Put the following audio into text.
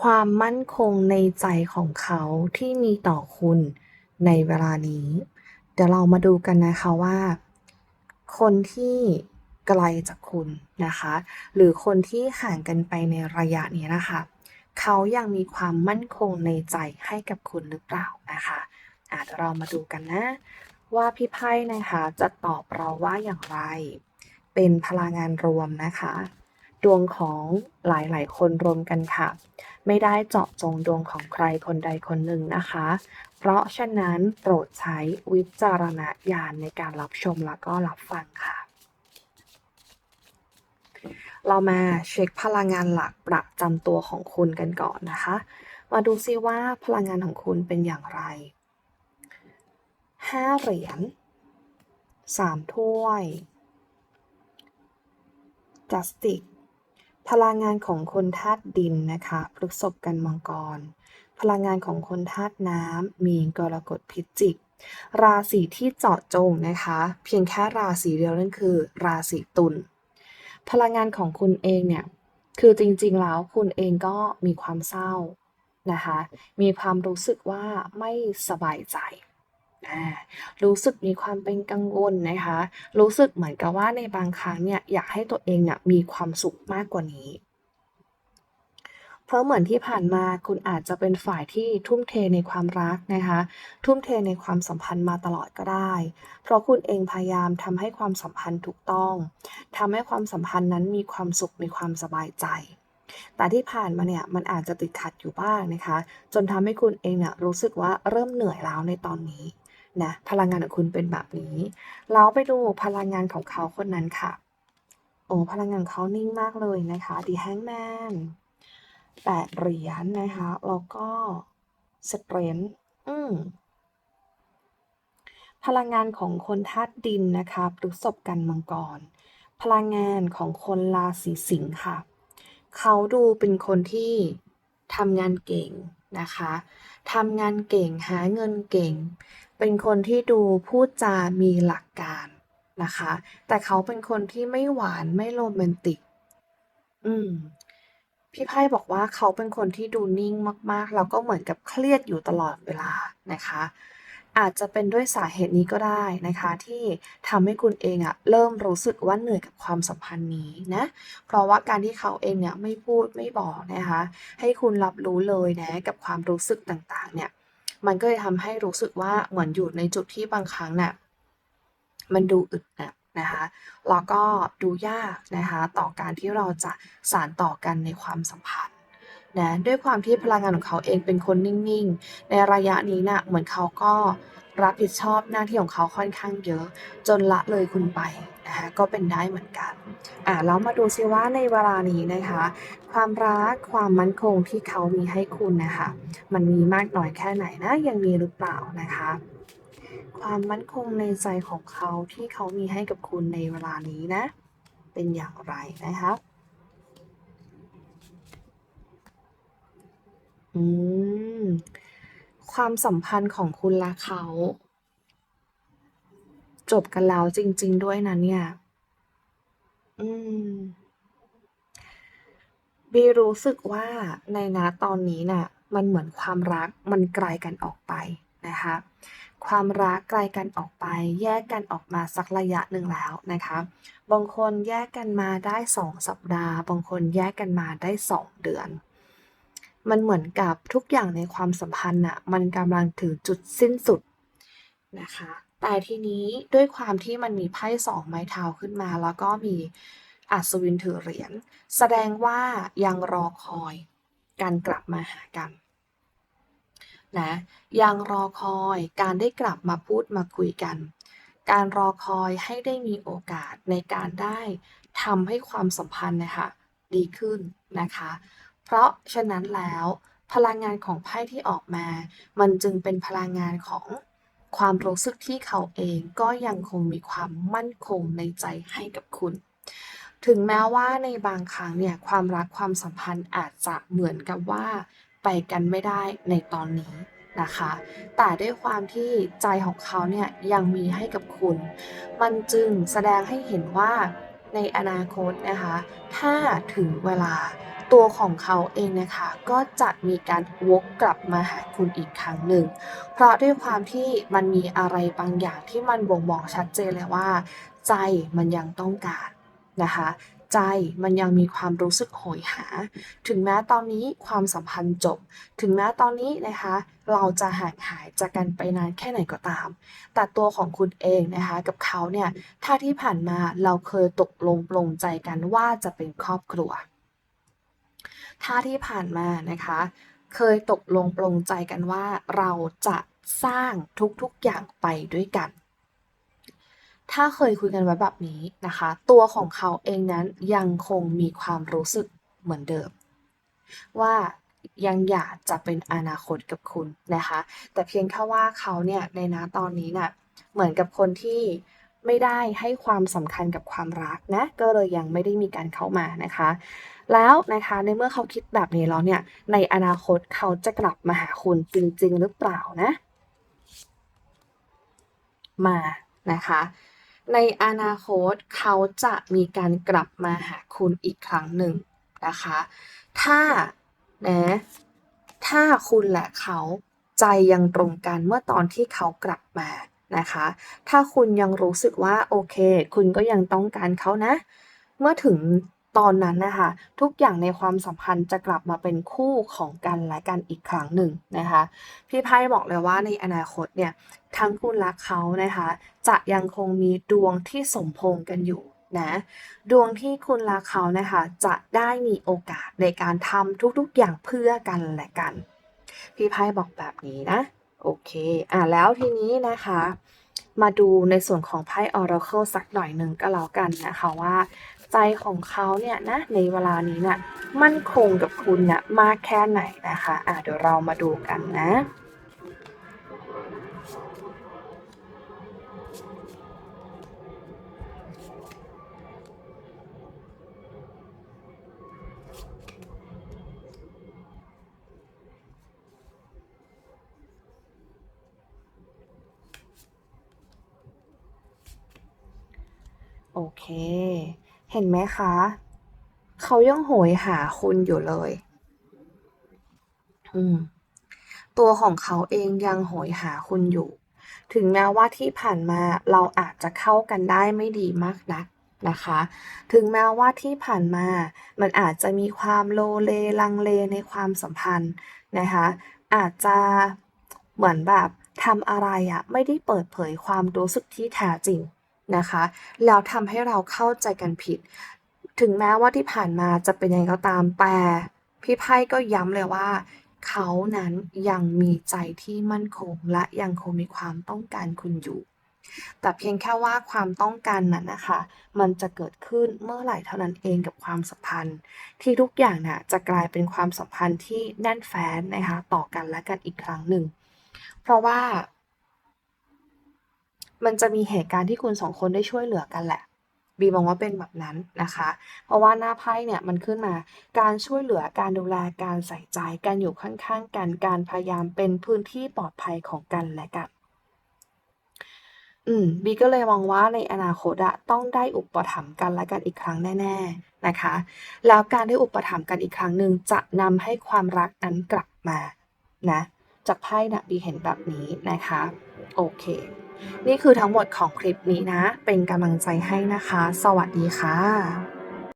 ความมั่นคงในใจของเขาที่มีต่อคุณในเวลานี้ เดี๋ยวเรามาดูกันนะคะว่า คนที่ไกลจากคุณนะคะ หรือคนที่ห่างกันไปในระยะนี้นะคะ เขายังมีความมั่นคงในใจให้กับคุณหรือเปล่านะคะอะเดี๋ยวเรามาดูกันนะ ว่าพี่ไพ่นะคะจะตอบเราว่าอย่างไร เป็นพลังงานรวมนะคะ ดวงของหลายๆ คนรวมกันค่ะ ไม่ได้เจาะจงดวงของใครคนใดคนหนึ่งนะคะ เพราะฉะนั้นโปรดใช้วิจารณญาณในการรับชมแล้วก็รับฟังค่ะ เรามาเช็คพลังงานหลักประจำตัวของคุณกันก่อนนะคะ มาดูซิว่าพลังงานของคุณเป็นอย่างไรห้าเหรียญสามถ้วยจัสติก พลังงานของคนธาตุดินนะคะพฤษภกันมังกร พลังงานของคนธาตุน้ำมีนกรกฎพิจิก ราศีที่เจาะจงนะคะ เพียงแค่ราศีเดียวนั่นคือ ราศีตุลพลังงานของคุณเองเนี่ยคือจริงๆแล้วคุณเองก็มีความเศร้านะคะ มีความรู้สึกว่าไม่สบายใจ รู้สึกมีความเป็นกังวลนะคะ รู้สึกเหมือนกับว่าในบางครั้งเนี่ยอยากให้ตัวเองเนี่ยมีความสุขมากกว่านี้ เพราะเหมือนที่ผ่านมาคุณอาจจะเป็นฝ่ายที่ทุ่มเทในความรักนะคะ ทุ่มเทในความสัมพันธ์มาตลอดก็ได้ เพราะคุณเองพยายามทำให้ความสัมพันธ์ถูกต้องทำให้ความสัมพันธ์นั้นมีความสุขมีความสบายใจแต่ที่ผ่านมาเนี่ยมันอาจจะติดขัดอยู่บ้างนะคะ จนทำให้คุณเองเนี่ยรู้สึกว่าเริ่มเหนื่อยแล้วในตอนนี้ นะพลังงานของคุณเป็นแบบนี้แล้วไปดูพลังงานของเขาคนนั้นค่ะ โอ้พลังงานเขานิ่งมากเลยนะคะดีแฮงแมนแปดเหรียญนะคะแล้วก็สเตรนอืมพลังงานของคนธาตุดินนะคะพฤษภกันมังกร พลังงานของคนราศีสิงค์ค่ะ เขาดูเป็นคนที่ทำงานเก่งนะคะทำงานเก่งหาเงินเก่ง เป็นคนที่ดูพูดจามีหลักการนะคะ แต่เขาเป็นคนที่ไม่หวานไม่โรแมนติก อืม พี่ไพ่บอกว่าเขาเป็นคนที่ดูนิ่งมากๆ แล้วก็เหมือนกับเครียดอยู่ตลอดเวลานะคะ อาจจะเป็นด้วยสาเหตุนี้ก็ได้นะคะ ที่ทำให้คุณเองอะเริ่มรู้สึกว่าเหนื่อยกับความสัมพันธ์นี้นะ เพราะว่าการที่เขาเองเนี่ยไม่พูดไม่บอกนะคะ ให้คุณรับรู้เลยนะกับความรู้สึกต่างๆ เนี่ย มันก็เลยทำให้รู้สึกว่าเหมือนอยู่ในจุดที่บางครั้งน่ะมันดูอึดอัดนะคะแล้วก็ดูยากนะคะต่อการที่เราจะสานต่อกันในความสัมพันธ์นะด้วยความที่พลังงานของเขาเองเป็นคนนิ่งๆ ในระยะนี้นะ่ะเหมือนเขาก็ รับผิดชอบหน้าที่ของเขาค่อนข้างเยอะ จนละเลยคุณไปนะคะก็เป็นได้เหมือนกันอ่าแล้วมาดูซิว่าในเวลานี้นะคะ ความรักความมั่นคงที่เขามีให้คุณนะคะ มันมีมากน้อยแค่ไหนนะยังมีหรือเปล่านะคะ ความมั่นคงในใจของเขาที่เขามีให้กับคุณในเวลานี้นะ เป็นอย่างไรนะคะอืม ความสัมพันธ์ของคุณและเขา จบกันแล้วจริง ๆ ด้วยนะเนี่ย อืมบีรู้สึกว่าในนะตอนนี้น่ะ มันเหมือนความรักมันไกลกันออกไปนะคะ ความรักไกลกันออกไป แยกกันออกมาสักระยะหนึ่งแล้วนะคะ บางคนแยกกันมาได้สองสัปดาห์ บางคนแยกกันมาได้สองเดือน มันเหมือนกับทุกอย่างในความสัมพันธ์น่ะมันกำลังถึงจุดสิ้นสุดนะคะ แต่ทีนี้ด้วยความที่มันมีไพ่สองไม้เท้าขึ้นมา แล้วก็มีอัศวินถือเหรียญแสดงว่ายังรอคอยการกลับมาหากันนะยังรอคอยการได้กลับมาพูดมาคุยกัน การรอคอยให้ได้มีโอกาสในการได้ทำให้ความสัมพันธ์นะคะดีขึ้นนะคะ เพราะฉะนั้นแล้ว พลังงานของไพ่ที่ออกมา มันจึงเป็นพลังงานของความรู้สึกที่เขาเองก็ยังคงมีความมั่นคงในใจให้กับคุณ ถึงแม้ว่าในบางครั้งเนี่ยความรักความสัมพันธ์อาจจะเหมือนกับว่าไปกันไม่ได้ในตอนนี้นะคะ แต่ด้วยความที่ใจของเขาเนี่ยยังมีให้กับคุณ มันจึงแสดงให้เห็นว่าในอนาคตนะคะ ถ้าถึงเวลา ตัวของเขาเองนะคะ ก็จะมีการวกกลับมาหาคุณอีกครั้งหนึ่ง เพราะด้วยความที่มันมีอะไรบางอย่างที่มันบ่งบอกชัดเจนเลยว่า ใจมันยังต้องการนะคะใจมันยังมีความรู้สึกโหยหา ถึงแม้ตอนนี้ความสัมพันธ์จบ ถึงแม้ตอนนี้นะคะ เราจะห่างหายจากกันไปนานแค่ไหนก็ตาม แต่ตัวของคุณเองนะคะ กับเขาเนี่ย ถ้าที่ผ่านมาเราเคยตกลงปลงใจกันว่าจะเป็นครอบครัว ถ้าที่ผ่านมานะคะ เคยตกลงปลงใจกันว่าเราจะสร้างทุกๆอย่างไปด้วยกัน ถ้าเคยคุยกันไว้แบบนี้นะคะ ตัวของเขาเองนั้นยังคงมีความรู้สึกเหมือนเดิม ว่ายังอยากจะเป็นอนาคตกับคุณนะคะ แต่เพียงแค่ว่าเขาเนี่ยในณตอนนี้น่ะเหมือนกับคนที่ ไม่ได้ให้ความสำคัญกับความรักนะ ก็เลยยังไม่ได้มีการเข้ามานะคะ แล้วนะคะในเมื่อเขาคิดแบบนี้แล้วเนี่ยในอนาคตเขาจะกลับมาหาคุณจริง ๆ หรือเปล่านะ มานะคะในอนาคตเขาจะมีการกลับมาหาคุณอีกครั้งหนึ่งนะคะ ถ้านะถ้าคุณและเขาใจยังตรงกันเมื่อตอนที่เขากลับมา นะคะ ถ้าคุณยังรู้สึกว่าโอเค คุณก็ยังต้องการเขานะ เมื่อถึงตอนนั้นนะคะ ทุกอย่างในความสัมพันธ์จะกลับมาเป็นคู่ของกันและกันอีกครั้งหนึ่งนะคะ พี่ไพ่บอกเลยว่าในอนาคตเนี่ยทั้งคุณและเขานะคะ จะยังคงมีดวงที่สมพงกันอยู่นะดวงที่คุณและเขานะคะจะได้มีโอกาสในการทำทุกๆอย่างเพื่อกันและกัน พี่ไพ่บอกแบบนี้นะ โอเคอะแล้วทีนี้นะคะ มาดูในส่วนของไพ่ Oracle สักหน่อยหนึ่งก็แล้วกันนะคะว่า ใจของเขาเนี่ยนะในเวลานี้เนี่ยมั่นคงกับคุณเนี่ยมากแค่ไหนนะคะอะเดี๋ยวเรามาดูกันนะ เค เห็นไหมคะ เขายังโหยหาคุณอยู่เลย อืม ตัวของเขาเองยังโหยหาคุณอยู่ ถึงแม้ว่าที่ผ่านมาเราอาจจะเข้ากันได้ไม่ดีมากนักนะคะ ถึงแม้ว่าที่ผ่านมามันอาจจะมีความโลเลลังเลในความสัมพันธ์นะคะ อาจจะเหมือนแบบทำอะไรอะไม่ได้เปิดเผยความรู้สึกที่แท้จริง นะคะ แล้วทำให้เราเข้าใจกันผิด ถึงแม้ว่าที่ผ่านมาจะเป็นยังไงก็ตามแต่พี่ไพ่ก็ย้ำเลยว่า เขานั้นยังมีใจที่มั่นคง และยังคงมีความต้องการคุณอยู่แต่เพียงแค่ว่าความต้องการนั้นนะคะ มันจะเกิดขึ้นเมื่อไหร่เท่านั้นเองกับความสัมพันธ์ ที่ทุกอย่างน่ะจะกลายเป็นความสัมพันธ์ที่แน่นแฟ้นนะคะ ต่อกันและกันอีกครั้งหนึ่ง เพราะว่า มันจะมีเหตุการณ์ที่คุณสองคนได้ช่วยเหลือกันแหละ บีมองว่าเป็นแบบนั้นนะคะ เพราะว่าหน้าไพ่เนี่ยมันขึ้นมาการช่วยเหลือการดูแลการใส่ใจการอยู่ข้างๆกันการพยายามเป็นพื้นที่ปลอดภัยของกันและกันอืมบีก็เลยมองว่าในอนาคตอะต้องได้อุปถัมภ์กันและกันอีกครั้งแน่ๆนะคะ แล้วการได้อุปถัมภ์กันอีกครั้งหนึ่งจะนำให้ความรักนั้นกลับมานะจากไพ่นะบีเห็นแบบนี้นะคะ โอเค นี่คือทั้งหมดของคลิปนี้นะ เป็นกำลังใจให้นะคะ สวัสดีค่ะ